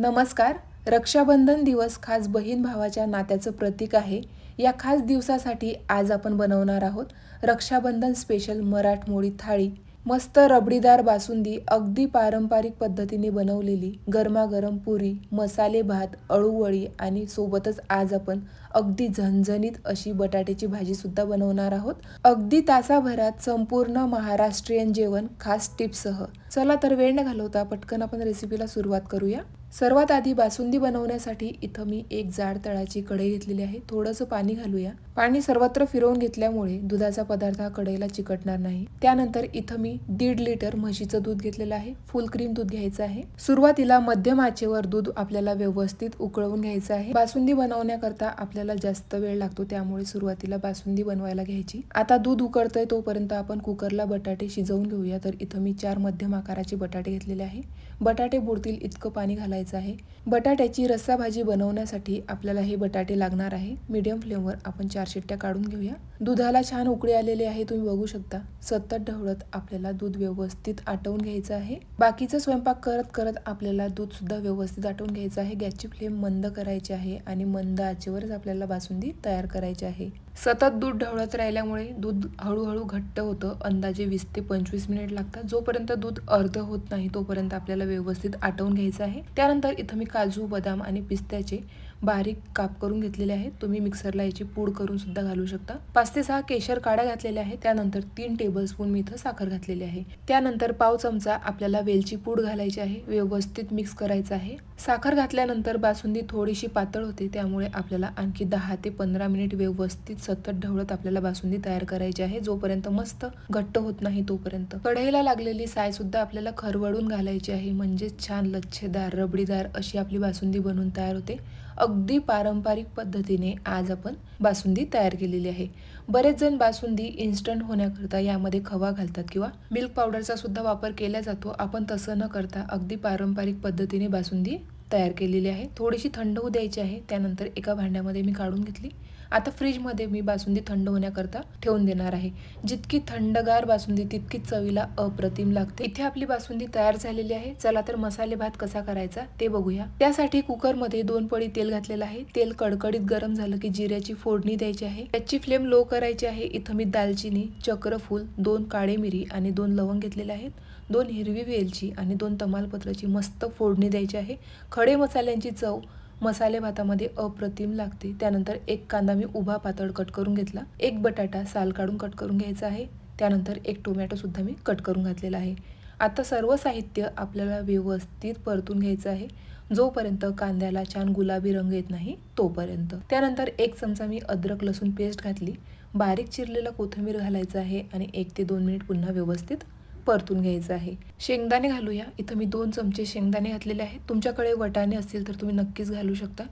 नमस्कार. रक्षाबंधन दिवस खास बहीण भावाच्या नात्याचं प्रतीक आहे. या खास दिवसासाठी आज आपण बनवणार आहोत रक्षाबंधन स्पेशल मराठमोळी थाळी. मस्त रबडीदार बासुंदी अगदी पारंपरिक पद्धतीने बनवलेली गरमागरम पुरी मसाले भात अळूवळी आणि सोबतच आज आपण अगदी झणझणीत अशी बटाट्याची भाजीसुद्धा बनवणार आहोत. अगदी तासाभरात संपूर्ण महाराष्ट्रीयन जेवण खास टिप्ससह. चला तर वेळ न घालवता पटकन आपण रेसिपीला सुरुवात करूया. सर्वात आधी बासुंदी बनवण्यासाठी इथं मी एक जाड तळाची कढई घेतलेली आहे. थोडंसं पाणी घालूया. पाणी सर्वत्र फिरवून घेतल्यामुळे दुधाचा पदार्थ हा कढईला चिकटणार नाही. त्यानंतर इथं मी दीड लिटर म्हशीचं दूध घेतलेलं आहे. फुल क्रीम दूध घ्यायचं आहे. सुरुवातीला मध्यम आचेवर दूध आपल्याला व्यवस्थित उकळवून घ्यायचं आहे. बासुंदी बनवण्याकरता आपल्या आपल्याला जास्त वेळ लागतो त्यामुळे सुरुवातीला बासुंदी बनवायला घ्यायची. आता दूध उकळतंय तोपर्यंत आपण कुकरला बटाटे शिजवून घेऊया. तर इथं मी चार मध्यम आकाराचे बटाटे घेतलेले आहे. बटाटे बुडतील इतकं पाणी घालायचं आहे. बटाट्याची रस्सा भाजी बनवण्यासाठी आपल्याला हे बटाटे लागणार आहे. मीडियम फ्लेमवर आपण चार शिट्ट्या काढून घेऊया. दुधाला छान उकळी आलेले आहे तुम्ही बघू शकता. सतत ढवळत आपल्याला दूध व्यवस्थित आटवून घ्यायचं आहे. बाकीचा स्वयंपाक करत करत आपल्याला दूध सुद्धा व्यवस्थित आटवून घ्यायचं आहे. गॅसची फ्लेम मंद करायची आहे आणि मंद आचेवरच आपल्याला बासुंदी तयार करायची आहे. सतत दूध ढवळत राहिल्यामुळे दूध हळूहळू घट्ट होतं. अंदाजे वीस ते पंचवीस मिनिट लागतात. जोपर्यंत दूध अर्ध होत नाही तोपर्यंत आपल्याला व्यवस्थित आटवून घ्यायचं आहे. त्यानंतर इथं मी काजू बदाम आणि पिस्त्याचे बारीक काप करून घेतलेले आहेत. तुम्ही मिक्सरला याची पूड करून सुद्धा घालू शकता. पाच ते सहा केशर काड्या घातलेल्या आहेत. त्यानंतर तीन टेबलस्पून मी इथं साखर घातलेली आहे. त्यानंतर पाव चमचा आपल्याला वेलची पूड घालायची आहे. व्यवस्थित मिक्स करायचं आहे. साखर घातल्यानंतर बासुंदी थोडीशी पातळ होते. त्यामुळे आपल्याला आणखी दहा ते पंधरा मिनिट व्यवस्थित सतत ढवळत आपल्याला बासुंदी तयार करायची आहे. जोपर्यंत मस्त घट्ट होत नाही तोपर्यंत. कढईला लागलेली साय सुद्धा आपल्याला खरवडून घालायची आहे. म्हणजे छान लच्छेदार रबडीदार अशी आपली बासुंदी बनवून तयार होते. अगदी पारंपरिक पद्धतीने आज आपण बासुंदी तयार केलेली आहे. बरेच जण बासुंदी इन्स्टंट होण्याकरता यामध्ये खवा घालतात किंवा मिल्क पावडरचा सुद्धा वापर केला जातो. आपण तसं न करता अगदी पारंपरिक पद्धतीने बासुंदी तयार केलेली आहे. थोडीशी थंड होऊ द्यायची आहे. त्यानंतर एका भांड्यामध्ये मी काढून घेतली. आता फ्रीजमध्ये मी बासुंदी थंड होण्याकरता ठेवून देणार आहे. जितकी थंडगार बासुंदी तितकी चवीला अप्रतिम लागते. इथे आपली बासुंदी तयार झालेली आहे. चला तर मसाले भात कसा करायचा ते बघूया. त्यासाठी कुकरमध्ये दोन पळी तेल घातलेलं आहे. तेल कडकडीत गरम झालं की जिऱ्याची फोडणी द्यायची आहे. त्याची फ्लेम लो करायची आहे. इथं मी दालचिनी चक्रफूल दोन काळे मिरी आणि दोन लवंग घेतलेले आहेत. दोन हिरवी वेलची आणि दोन तमालपत्राची मस्त फोडणी द्यायची आहे. खडे मसाल्यांची चव मसाले भातामध्ये अप्रतिम लागते. त्यानंतर एक कांदा मी उभा पातळ कट करून घेतला. एक बटाटा साल काढून कट करून घ्यायचा आहे. त्यानंतर एक टोमॅटोसुद्धा मी कट करून घातलेला आहे. आता सर्व साहित्य आपल्याला व्यवस्थित परतून घ्यायचं आहे. जोपर्यंत कांद्याला छान गुलाबी रंग येत नाही तोपर्यंत. त्यानंतर एक चमचा मी अद्रक लसूण पेस्ट घातली. बारीक चिरलेला कोथिंबीर घालायचं आहे आणि एक ते दोन मिनिट पुन्हा व्यवस्थित परतून घ्यायचं आहे. शेंगदाणे घालूया. इथं मी दोन चमचे शेंगदाणे घातलेले आहेत. तुमच्याकडे वटाणे असतील तर तुम्ही नक्कीच घालू शकता.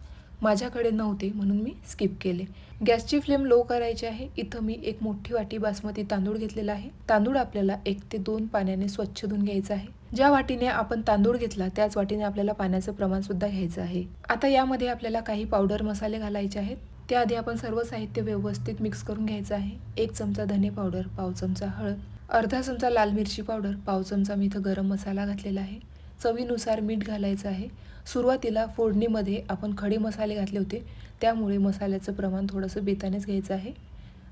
माझ्याकडे नव्हते म्हणून मी स्किप केले. गॅसची फ्लेम लो करायची आहे. इथं मी एक मोठी वाटी बासमती तांदूळ घेतलेला आहे. तांदूळ आपल्याला एक ते दोन पाण्याने स्वच्छ धुवून घ्यायचा आहे. ज्या वाटीने आपण तांदूळ घेतला त्याच वाटीने आपल्याला पाण्याचं प्रमाण सुद्धा घ्यायचं आहे. आता यामध्ये आपल्याला काही पावडर मसाले घालायचे आहेत. त्याआधी आपण सर्व साहित्य व्यवस्थित मिक्स करून घ्यायचं आहे. एक चमचा धने पावडर पाव चमचा हळद. अर्धा चमचा लाल मिरची पावडर पाव चमचा मी इथं गरम मसाला घातलेला आहे. चवीनुसार मीठ घालायचं आहे. सुरुवातीला फोडणीमध्ये आपण खडे मसाले घातले होते. त्यामुळे मसाल्याचं प्रमाण थोडंसं बेतानेच घ्यायचं आहे.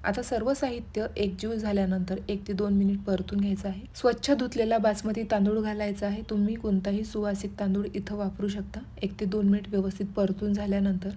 आता सर्व साहित्य एकजीव झाल्यानंतर एक ते दोन मिनिट परतून घ्यायचं आहे. स्वच्छ धुतलेला बासमती तांदूळ घालायचा आहे. तुम्ही कोणताही सुवासिक तांदूळ इथं वापरू शकता. एक ते दोन मिनिट व्यवस्थित परतून झाल्यानंतर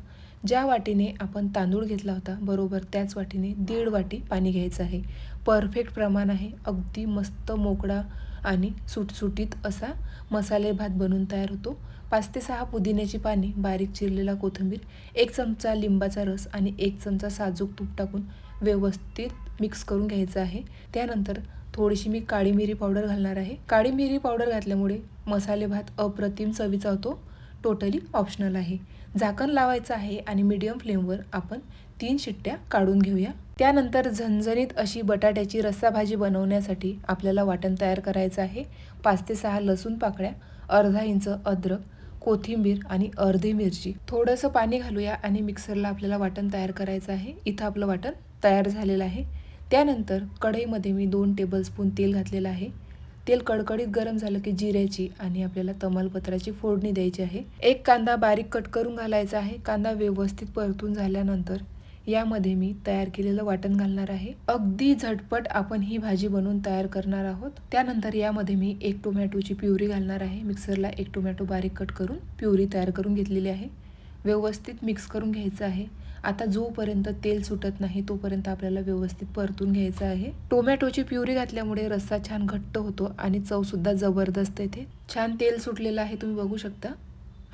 ज्या वाटीने आपण तांदूळ घेतला होता बरोबर त्याच वाटीने दीड वाटी पाणी घ्यायचं आहे. परफेक्ट प्रमाण आहे. अगदी मस्त मोकळा आणि सुटसुटीत असा मसाले भात बनून तयार होतो. पाच ते सहा पुदिन्याची पाने बारीक चिरलेला कोथिंबीर एक चमचा लिंबाचा रस आणि एक चमचा साजूक तूप टाकून व्यवस्थित मिक्स करून घ्यायचं आहे. त्यानंतर थोडीशी मी काळी मिरी पावडर घालणार आहे. काळी मिरी पावडर घातल्यामुळे मसाले भात अप्रतिम चवीचा होतो. टोटली ऑप्शनल आहे. झाकण लावायचं आहे आणि मीडियम फ्लेमवर आपण तीन शिट्ट्या काढून घेऊया. त्यानंतर झणझणीत अशी बटाट्याची रस्सा भाजी बनवण्यासाठी आपल्याला वाटण तयार करायचं आहे. पाच ते सहा लसूण पाकळ्या अर्धा इंच अद्रक कोथिंबीर आणि अर्धी मिरची. थोडंसं पाणी घालूया आणि मिक्सरला आपल्याला वाटण तयार करायचं आहे. इथं आपलं वाटण तयार झालेलं आहे. त्यानंतर कढईमध्ये मी दोन टेबलस्पून तेल घातलेलं आहे. तेल कडकडीत गरम झालं की जिऱ्याची आणि आपल्याला तमालपत्राची फोडणी द्यायची आहे. एक कांदा बारीक कट करून घालायचा आहे. कांदा व्यवस्थित परतून झाल्यानंतर यामध्ये मी तयार केलेलं वाटण घालणार आहे. अगदी झटपट आपण ही भाजी बनवून तयार करणार आहोत. त्यानंतर यामध्ये मी एक टोमॅटोची प्युरी घालणार आहे. मिक्सरला एक टोमॅटो बारीक कट करून प्युरी तयार करून घेतलेली आहे. व्यवस्थित मिक्स करून घ्यायचं आहे. आता जोपर्यंत तेल सुटत नाही तोपर्यंत आपल्याला व्यवस्थित परतून घ्यायचं आहे. टोमॅटोची प्युरी घातल्यामुळे रस्सा छान घट्ट होतो आणि चवसुद्धा जबरदस्त येते छान तेल सुटलेलं आहे तुम्ही बघू शकता.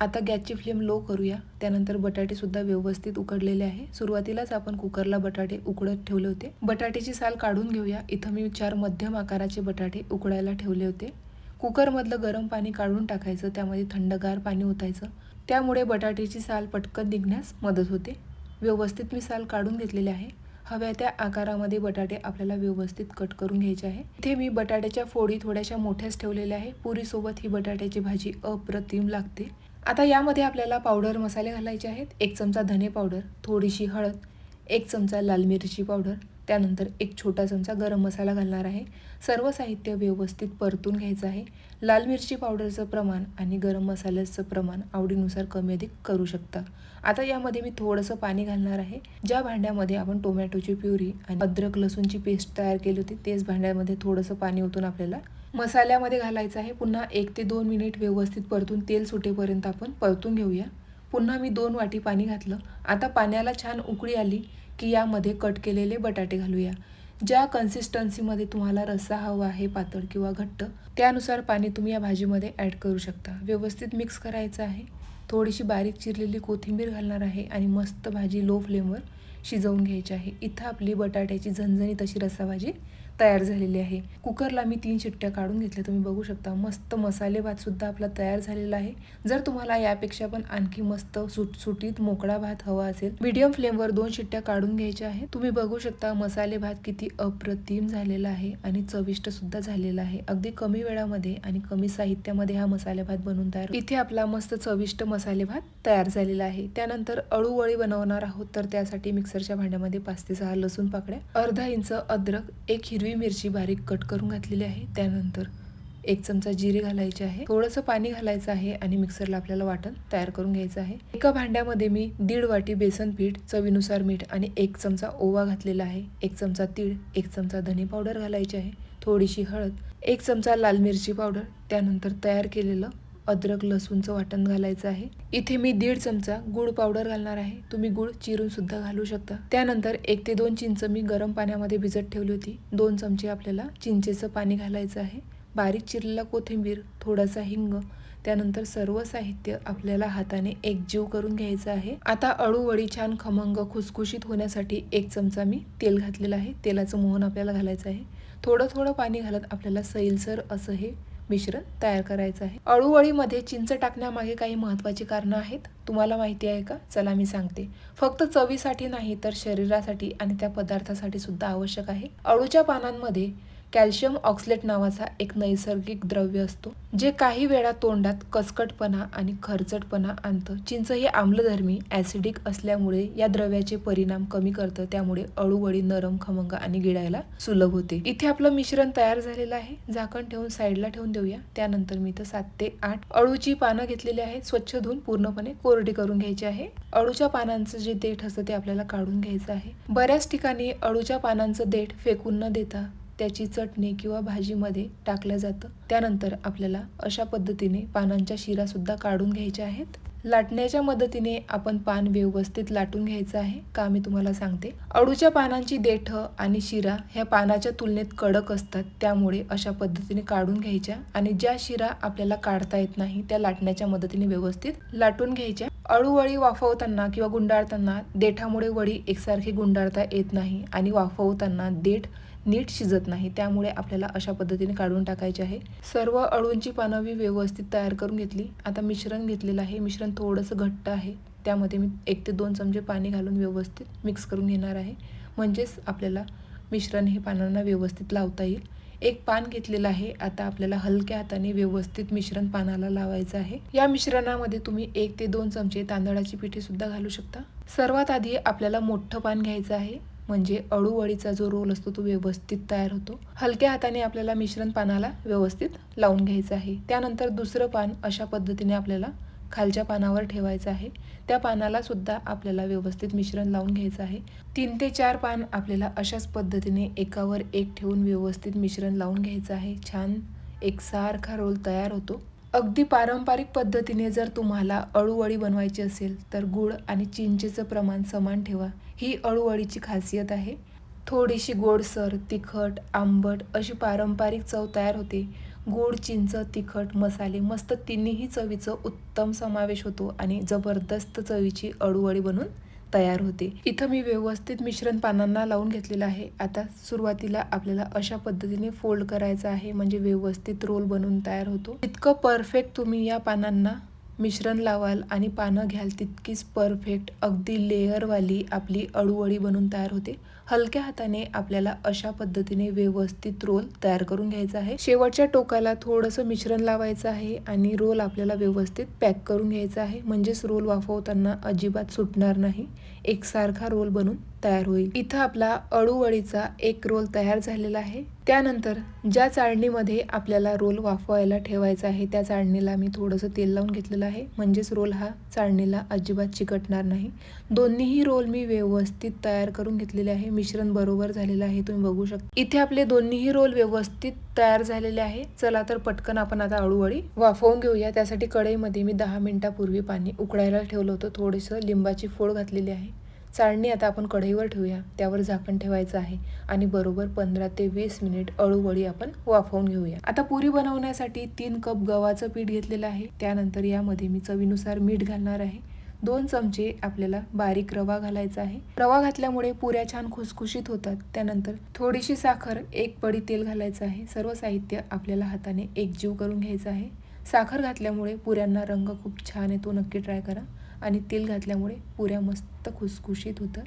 आता गॅसची फ्लेम लो करूया. त्यानंतर बटाटेसुद्धा व्यवस्थित उकडलेले आहे. सुरुवातीलाच आपण कुकरला बटाटे उकडत ठेवले होते. बटाट्याची साल काढून घेऊया. इथं मी चार मध्यम आकाराचे बटाटे उकडायला ठेवले होते. कुकरमधलं गरम पाणी काढून टाकायचं. त्यामध्ये थंडगार पाणी ओतायचं. त्यामुळे बटाट्याची साल पटकन निघण्यास मदत होते. व्यवस्थित मी साल काढून घेतलेली आहे. हव्या त्या आकारामध्ये बटाटे आपल्याला व्यवस्थित कट करून घ्यायचे आहे. इथे मी बटाट्याच्या फोडी थोड्याशा मोठ्याच ठेवलेल्या आहे. पुरीसोबत ही बटाट्याची भाजी अप्रतिम लागते. आता यामध्ये आपल्याला पावडर मसाले घालायचे आहेत. एक चमचा धने पावडर थोडीशी हळद एक चमचा लाल मिरची पावडर त्यानंतर एक छोटा चमचा गरम मसाला घालणार आहे. सर्व साहित्य व्यवस्थित परतून घ्यायचं आहे. लाल मिरची पावडरचं प्रमाण आणि गरम मसाल्याचं प्रमाण आवडीनुसार कमी अधिक करू शकता. आता यामध्ये मी थोडंसं पाणी घालणार आहे. ज्या भांड्यामध्ये आपण टोमॅटोची प्युरी आणि अद्रक लसूणची पेस्ट तयार केली होती तेच भांड्यामध्ये थोडंसं पाणी ओतून आपल्याला मसाल्यामध्ये घालायचं आहे. पुन्हा एक ते दोन मिनिट व्यवस्थित परतून तेल सुटेपर्यंत आपण परतून घेऊया. पुन्हा मी दोन वाटी पाणी घातलं. आता पाण्याला छान उकळी आली. की यामध्ये कट केलेले बटाटे घालूया. ज्या कन्सिस्टन्सीमध्ये तुम्हाला रस्सा हवा आहे पातळ किंवा घट्ट त्यानुसार पाणी तुम्ही या भाजीमध्ये ॲड करू शकता. व्यवस्थित मिक्स करायचं आहे. थोडीशी बारीक चिरलेली कोथिंबीर घालणार आहे आणि मस्त भाजी लो फ्लेमवर शिजवून घ्यायची आहे. इथं आपली बटाट्याची झणझणीत अशी रस्सा भाजी तयार झालेली आहे. कुकरला मी तीन शिट्ट्या काढून घेतल्या. तुम्ही बघू शकता मस्त मसालेभात सुद्धा आपला तयार झालेला आहे. जर तुम्हाला यापेक्षा पण आणखी मस्त सुटसुटीत मोकळा भात हवा असेल मीडियम फ्लेमवर दोन शिट्ट्या काढून घ्यायच्या आहे तुम्ही बघू शकता मसाले भात किती अप्रतिम झालेला आहे आणि चविष्ट सुद्धा झालेला आहे. अगदी कमी वेळामध्ये आणि कमी साहित्यामध्ये हा मसाले भात बनवून तयार इथे आपला मस्त चविष्ट मसाले भात तयार झालेला आहे. त्यानंतर अळूवळी बनवणार आहोत तर त्यासाठी मिक्सरच्या भांड्यामध्ये पाच ते सहा लसूण पाकड्या अर्धा इंच अद्रक एक हिरवी हिरवी मिरची बारीक कट करून घातलेली आहे. त्यानंतर एक चमचा जिरे घालायचे आहे. थोडंसं पाणी घालायचं आहे आणि मिक्सरला आपल्याला वाटण तयार करून घ्यायचं आहे. एका भांड्यामध्ये मी दीड वाटी बेसन पीठ चवीनुसार मीठ आणि एक चमचा ओवा घातलेला आहे. एक चमचा तीळ एक चमचा धने पावडर घालायची आहे. थोडीशी हळद एक चमचा लाल मिरची पावडर त्यानंतर तयार केलेलं अद्रक लसूणचं वाटण घालायचं आहे. इथे मी दीड चमचा गुळ पावडर घालणार आहे. तुम्ही गुळ चिरून सुद्धा घालू शकता. त्यानंतर एक ते दोन चिंच मी गरम पाण्यामध्ये भिजत ठेवली होती. दोन चमचे आपल्याला चिंचेचं पाणी घालायचं आहे. बारीक चिरलेला कोथिंबीर थोडासा हिंग त्यानंतर सर्व साहित्य आपल्याला हाताने एकजीव करून घ्यायचं आहे. आता अळूवडी छान खमंग खुसखुशीत होण्यासाठी एक चमचा मी तेल घातलेलं आहे. तेलाचं मोहन आपल्याला घालायचं आहे. थोडं थोडं पाणी घालत आपल्याला सैलसर असं हे मिश्रण तयार करायचं आहे. अळूवळीमध्ये चिंच टाकण्यामागे काही महत्त्वाची कारणं आहेत. तुम्हाला माहिती आहे का? चला मी सांगते. फक्त चवीसाठी नाही तर शरीरासाठी आणि त्या पदार्थासाठी सुद्धा आवश्यक आहे. अळूच्या पानांमध्ये कॅल्शियम ऑक्सलेट नावाचा एक नैसर्गिक द्रव्य असतो जे काही वेळा तोंडात कसकटपणा आणि खरचटपणा आणतं. चिंच हे आम्लधर्मी ॲसिडिक असल्यामुळे या द्रव्याचे परिणाम कमी करतं त्यामुळे अळूवळी नरम खमंग आणि गिळायला सुलभ होते. इथे आपलं मिश्रण तयार झालेलं आहे. झाकण ठेवून साईडला ठेवून देऊया. त्यानंतर मी तर सात ते आठ अळूची पानं घेतलेली आहेत. स्वच्छ धुवून पूर्णपणे कोरडी करून घ्यायची आहे. अळूच्या पानांचं जे देठ असतं ते आपल्याला काढून घ्यायचं आहे. बऱ्याच ठिकाणी अळूच्या पानांचं देठ फेकून न देता त्याची चटणी किंवा भाजीमध्ये टाकलं जातं. त्यानंतर आपल्याला अशा पद्धतीने पानांच्या शिरा सुद्धा काढून घ्यायच्या आहेत. लाटण्याच्या मदतीने आपण पान व्यवस्थित लाटून घ्यायचं आहे. का मी तुम्हाला सांगते. अळूच्या पानांची देठ आणि शिरा ह्या पानाच्या तुलनेत कडक असतात. त्यामुळे अशा पद्धतीने काढून घ्यायच्या आणि ज्या शिरा आपल्याला काढता येत नाही त्या लाटण्याच्या मदतीने व्यवस्थित लाटून घ्यायच्या. अळूवळी वाफवताना किंवा गुंडाळताना देठामुळे वळी एकसारखी गुंडाळता येत नाही आणि वाफवताना देठ नीट शिजत नाही त्यामुळे आपल्याला अशा पद्धतीने काढून टाकायचे आहे. सर्व अळूंची पानं मी व्यवस्थित तयार करून घेतली. आता मिश्रण घेतलेलं आहे. मिश्रण थोडंसं घट्ट आहे. त्यामध्ये मी एक ते दोन चमचे पाणी घालून व्यवस्थित मिक्स करून घेणार आहे. म्हणजेच आपल्याला मिश्रण हे पानांना व्यवस्थित लावता येईल. एक पान घेतलेलं आहे. आता आपल्याला हलक्या हाताने व्यवस्थित मिश्रण पानाला लावायचं आहे. या मिश्रणामध्ये तुम्ही एक ते दोन चमचे तांदळाची पिठी सुद्धा घालू शकता. सर्वात आधी आपल्याला मोठं पान घ्यायचं आहे. म्हणजे अळूवळीचा जो रोल असतो तो व्यवस्थित तयार होतो. हलक्या हाताने आपल्याला मिश्रण पानाला व्यवस्थित लावून घ्यायचं आहे. त्यानंतर दुसरं पान अशा पद्धतीने आपल्याला खालच्या पानावर ठेवायचं आहे. त्या पानाला सुद्धा आपल्याला व्यवस्थित मिश्रण लावून घ्यायचं आहे. तीन ते चार पान आपल्याला अशाच पद्धतीने एकावर एक ठेवून व्यवस्थित मिश्रण लावून घ्यायचं आहे. छान एकसारखा रोल तयार होतो. अगदी पारंपरिक पद्धतीने जर तुम्हाला अळूवळी बनवायची असेल तर गुळ आणि चिंचेचं प्रमाण समान ठेवा. ही अळूवळीची खासियत आहे. थोडीशी गोडसर तिखट आंबट अशी पारंपरिक चव तयार होते. गोड चिंच तिखट मसाले मस्त तिन्हीही चवीचं उत्तम समावेश होतो आणि जबरदस्त चवीची अळूवळी बनून तयार होते. इथं मी व्यवस्थित मिश्रण पानांना लावून घेतलेलं आहे. आता सुरुवातीला आपल्याला अशा पद्धतीने फोल्ड करायचं आहे म्हणजे व्यवस्थित रोल बनवून तयार होतो. इतकं परफेक्ट तुम्ही या पानांना मिश्रण लावाल आणि पानं घ्याल तितकीच परफेक्ट अगदी लेअरवाली आपली अळूवळी बनून तयार होते. हलक्या हाताने आपल्याला अशा पद्धतीने व्यवस्थित रोल तयार करून घ्यायचा आहे. शेवटच्या टोकाला थोडंसं मिश्रण लावायचं आहे आणि रोल आपल्याला व्यवस्थित पॅक करून घ्यायचा आहे. म्हणजेच रोल वाफवताना अजिबात सुटणार नाही. एकसारखा रोल बनून तयार होईल. इथं आपला अळूवळीचा एक रोल तयार झालेला आहे. त्यानंतर ज्या चाळणीमध्ये आपल्याला रोल वाफवायला ठेवायचा आहे त्या चाळणीला मी थोडंसं तेल लावून घेतलेलं आहे. म्हणजेच रोल हा चाळणीला अजिबात चिकटणार नाही. दोन्हीही रोल मी व्यवस्थित तयार करून घेतलेले आहे. मिश्रण बरोबर झालेलं आहे तुम्ही बघू शकता. इथे आपले दोन्हीही रोल व्यवस्थित तयार झालेले आहे. चला तर पटकन आपण आता अळूवळी वाफवून घेऊया. त्यासाठी कढईमध्ये मी दहा मिनिटापूर्वी पाणी उकळायला ठेवलं होतं. थोडंसं लिंबाची फोड घातलेली आहे. चाळणी आता आपण कढईवर ठेवूया. त्यावर झाकण ठेवायचं आहे. आणि बरोबर पंधरा ते वीस मिनिट अळूवळी आपण वाफवून घेऊया. आता पुरी बनवण्यासाठी तीन कप गव्हाचं पीठ घेतलेलं आहे. त्यानंतर यामध्ये मी चवीनुसार मीठ घालणार आहे. दोन चमचे आपल्याला बारीक रवा घालायचा आहे. रवा घातल्यामुळे पुऱ्या छान खुसखुशीत होतात. त्यानंतर थोडीशी साखर एक पडी तेल घालायचं आहे. सर्व साहित्य आपल्याला हाताने एकजीव करून घ्यायचं आहे. साखर घातल्यामुळे पुऱ्यांना रंग खूप छान येतो. नक्की ट्राय करा. आणि तेल घातल्यामुळे पुऱ्या मस्त खुसखुशीत होतं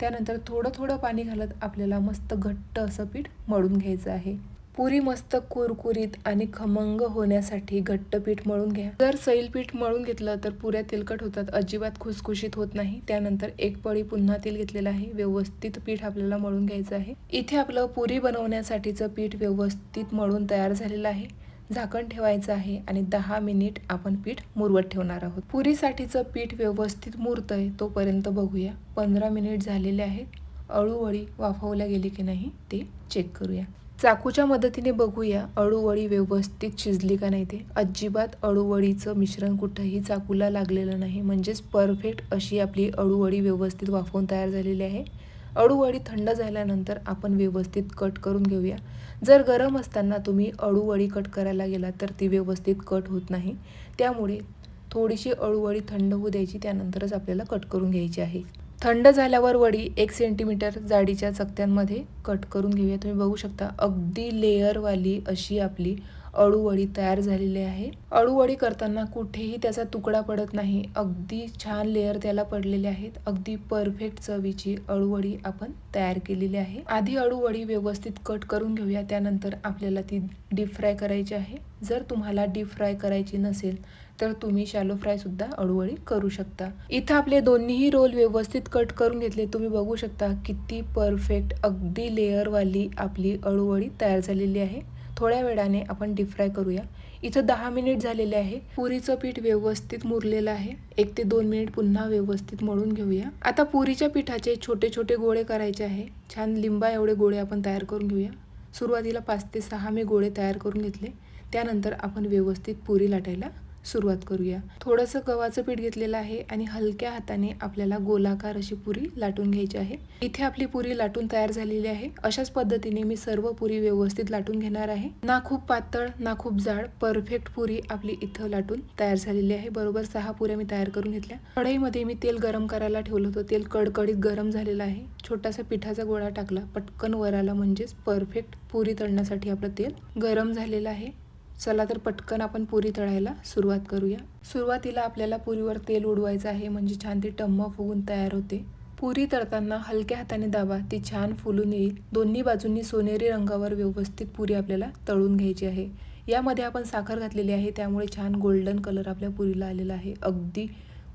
त्यानंतर थोडं थोडं पाणी घालत आपल्याला मस्त घट्ट असं पीठ मळून घ्यायचं आहे. पुरी मस्त कुरकुरीत आणि खमंग होण्यासाठी घट्ट पीठ मळून घ्या. जर सैल पीठ मळून घेतलं तर पुऱ्या तेलकट होतात अजिबात खुसखुशीत होत नाही. त्यानंतर एक पळी पुन्हा तेल घेतलेलं आहे व्यवस्थित पीठ आपल्याला मळून घ्यायचं आहे. इथे आपलं पुरी बनवण्यासाठीचं पीठ व्यवस्थित मळून तयार झालेलं आहे. झाकण ठेवायचं आहे आणि दहा मिनिट आपण पीठ मुरवत ठेवणार आहोत. पुरीसाठीचं पीठ व्यवस्थित मुरतंय तोपर्यंत बघूया. पंधरा मिनिट झालेले आहेत. अळूवळी वाफवल्या गेली की नाही ते चेक करूया. चाकूच्या मदतीने बघूया अळूवळी व्यवस्थित शिजली का नाही ते. अजिबात अळूवळीचं मिश्रण कुठंही चाकूला लागलेलं नाही. म्हणजेच परफेक्ट अशी आपली अळूवळी व्यवस्थित वाफवून तयार झालेली आहे. अळूवडी थंड झाल्यानंतर आपण व्यवस्थित कट करून घेऊया. जर गरम असताना तुम्ही अळूवडी कट करायला गेला तर ती व्यवस्थित कट होत नाही. त्यामुळे थोडीशी अळूवडी थंड होऊ द्यायची त्यानंतरच आपल्याला कट करून घ्यायची आहे. थंड झाल्यावर वडी एक सेंटीमीटर जाडीच्या चकत्यांमध्ये कट करून घेऊया. तुम्ही बघू शकता अगदी लेअरवाली अशी आपली अळूवडी तयार झालेली आहे. अळूवडी करताना कुठेही त्याचा तुकडा पडत नाही. अगदी छान लेअर त्याला पडलेले आहेत. अगदी परफेक्ट चवीची अळूवडी आपण तयार केलेली आहे. आधी अळूवडी व्यवस्थित कट करून घेऊया. त्यानंतर आपल्याला ती डीप फ्राय करायची आहे. जर तुम्हाला डीप फ्राय करायची नसेल तर तुम्ही शॅलो फ्रायसुद्धा अळूवळी करू शकता. इथं आपले दोन्हीही रोल व्यवस्थित कट करून घेतले. तुम्ही बघू शकता किती परफेक्ट अगदी लेअरवाली आपली अळूवळी तयार झालेली आहे. थोड्या वेळाने आपण डीफ्राय करूया. इथं दहा मिनिट झालेले आहे. पुरीचं पीठ व्यवस्थित मुरलेलं आहे. एक ते दोन मिनिट पुन्हा व्यवस्थित मळून घेऊया. आता पुरीच्या पिठाचे छोटे छोटे गोळे करायचे आहे. छान लिंबा एवढे गोळे आपण तयार करून घेऊया. सुरुवातीला पाच ते सहा मी गोळे तयार करून घेतले. त्यानंतर आपण व्यवस्थित पुरी लाटायला सुरुवात करूया. थोडंसं गव्हाचं पीठ घेतलेलं आहे आणि हलक्या हाताने आपल्याला गोलाकार अशी पुरी लाटून घ्यायची आहे. इथे आपली पुरी लाटून तयार झालेली आहे. अशाच पद्धतीने मी सर्व पुरी व्यवस्थित लाटून घेणार आहे. ना खूप पातळ ना खूप जाड परफेक्ट पुरी आपली इथं लाटून तयार झालेली आहे. बरोबर सहा पुऱ्या मी तयार करून घेतल्या. कढईमध्ये मी तेल गरम करायला ठेवलं होतं. तेल कडकडीत गरम झालेलं आहे. छोटासा पिठाचा गोळा टाकला. पटकन वर आला म्हणजेच परफेक्ट पुरी तळण्यासाठी आपलं तेल गरम झालेलं आहे. चला तर पटकन आपण पुरी तळायला सुरुवात करूया. सुरुवातीला आपल्याला पुरीवर तेल उडवायचं आहे म्हणजे छान ती टम्म फुगून तयार होते. पुरी तळताना हलक्या हाताने दाबा ती छान फुलून येईल. दोन्ही बाजूंनी सोनेरी रंगावर व्यवस्थित पुरी आपल्याला तळून घ्यायची आहे. यामध्ये आपण साखर घातलेली आहे त्यामुळे छान गोल्डन कलर आपल्या पुरीला आलेला आहे. अगदी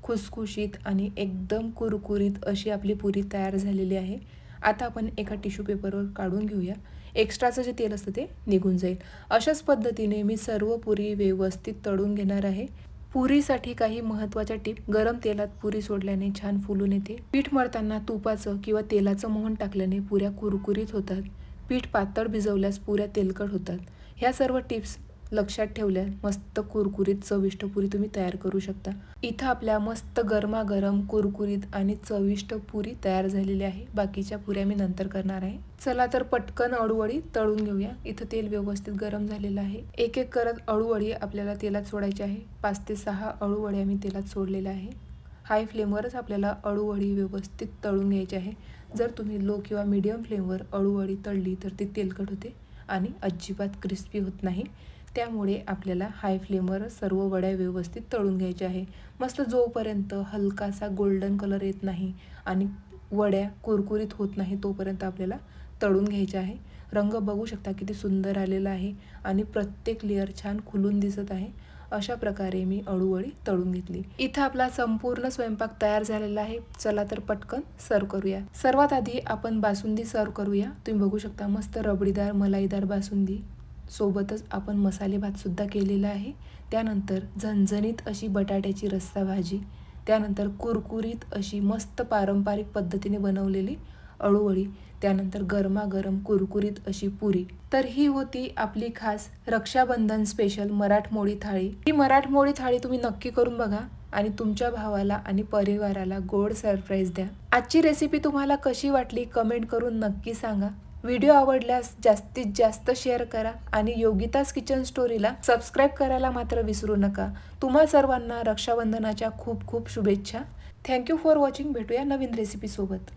खुसखुशीत आणि एकदम कुरकुरीत अशी आपली पुरी तयार झालेली आहे. आता आपण एका टिश्यू पेपरवर काढून घेऊया. एक्स्ट्राचं जे तेल असतं ते निघून जाईल. अशाच पद्धतीने मी सर्व पुरी व्यवस्थित तळून घेणार आहे. पुरीसाठी काही महत्त्वाच्या टिप. गरम तेलात पुरी सोडल्याने छान फुलून येते. पीठ मळताना तुपाचं किंवा तेलाचं मोहन टाकल्याने पुऱ्या कुरकुरीत होतात. पीठ पातळ भिजवल्यास पुऱ्या तेलकट होतात. ह्या सर्व टिप्स लक्षात ठेवल्या मस्त कुरकुरीत चविष्ट पुरी तुम्ही तयार करू शकता. इथं आपल्या मस्त गरमागरम कुरकुरीत आणि चविष्ट पुरी तयार झालेली आहे. बाकीच्या पुऱ्या मी नंतर करणार आहे. चला तर पटकन अळूवळी तळून घेऊया. इथं तेल व्यवस्थित गरम झालेलं आहे. एक एक करत अळूवळी आपल्याला तेलात सोडायची आहे. पाच ते सहा अळूवड्या मी तेलात सोडलेल्या आहे. हाय फ्लेमवरच आपल्याला अळूवळी व्यवस्थित तळून घ्यायची आहे. जर तुम्ही लो किंवा मीडियम फ्लेमवर अळूवळी तळली तर ती तेलकट होते आणि अजिबात क्रिस्पी होत नाही. त्यामुळे आपल्याला हाय फ्लेमवर सर्व वड्या व्यवस्थित तळून घ्यायच्या आहे. मस्त जोपर्यंत हलकासा गोल्डन कलर येत नाही आणि वड्या कुरकुरीत होत नाही तोपर्यंत आपल्याला तळून घ्यायच्या आहे. रंग बघू शकता किती सुंदर आलेला आहे आणि प्रत्येक लेअर छान खुलून दिसत आहे. अशा प्रकारे मी अळूवळी तळून घेतली. इथं आपला संपूर्ण स्वयंपाक तयार झालेला आहे. चला तर पटकन सर्व करूया. सर्वात आधी आपण बासुंदी सर्व करूया. तुम्ही बघू शकता मस्त रबडीदार मलाईदार बासुंदी. सोबतच आपण मसाले केलेला आहे. त्यानंतर झणझणीत अशी बटाट्याची रस्सा भाजी. त्यानंतर कुरकुरीत अशी मस्त पारंपरिक पद्धतीने बनवलेली अळूवळी त्यानंतर गरमागरम कुरकुरीत अशी पुरी. तर ही होती आपली खास रक्षाबंधन स्पेशल मराठमोळी थाळी. ही मराठमोळी थाळी तुम्ही नक्की करून बघा आणि तुमच्या भावाला आणि परिवाराला गोड सरप्राईज द्या. आजची रेसिपी तुम्हाला कशी वाटली कमेंट करून नक्की सांगा. व्हिडिओ आवडल्यास जास्तीत जास्त शेअर करा आणि योगितास किचन स्टोरीला सबस्क्राईब करायला मात्र विसरू नका. तुम्हा सर्वांना रक्षाबंधनाच्या खूप खूप शुभेच्छा. Thank you for watching. भेटूया नवीन रेसिपीसोबत